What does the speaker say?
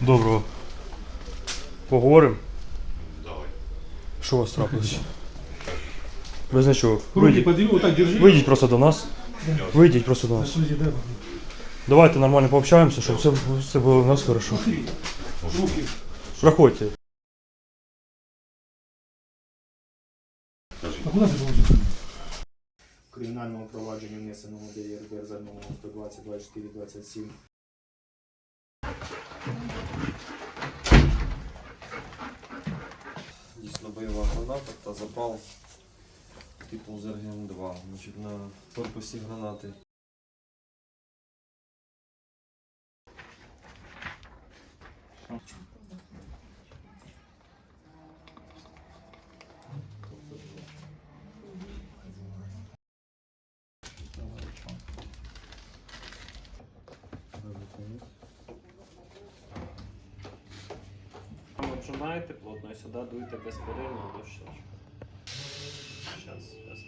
Доброго. Поговоримо? Давай. Що у вас трапилося? Ви знаєте. Руки Вийдіть. просто до нас. Вийдіть просто до нас. Давайте нормально пообщаємося, щоб все, все було у нас хорошо. Проходьте. А куда ты положил? Кримінальному провадженню внесеному ДРД за номером 120 24 27 Дійсно бойова граната та запал типу Зерген 2. Значить, на корпусі гранати. Обжимаєте плотно і сюди дуйте безперервно до щелчка. Щас, щас.